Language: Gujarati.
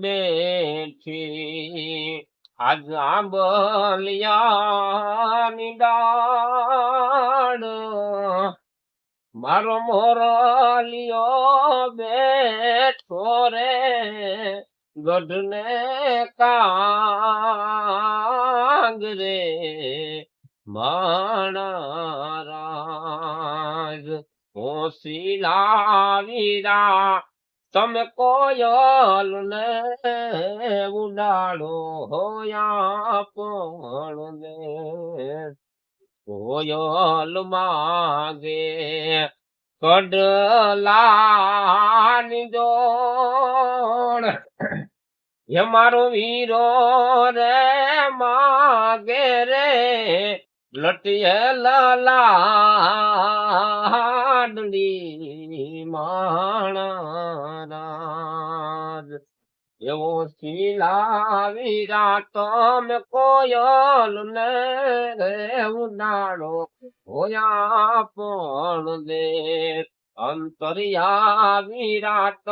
બેઠી આજ આંબલિયાની ડાળ. મારો મોરલિયો બેઠો રે ગઢને કાંગ રે માણારાજ હોશીલા વીરા તમે કોયલ ને ઉડાડો હોયા પણ ને કોયલ માગે કડલાની જોડ હે મારો વીરો રે માગે રે. લટિયલ લાડલી માણારાજ એવો શીલા વિરાટ તમે કોયલ ને રે હોયા પણ દે. અંતરિયા વિરાટ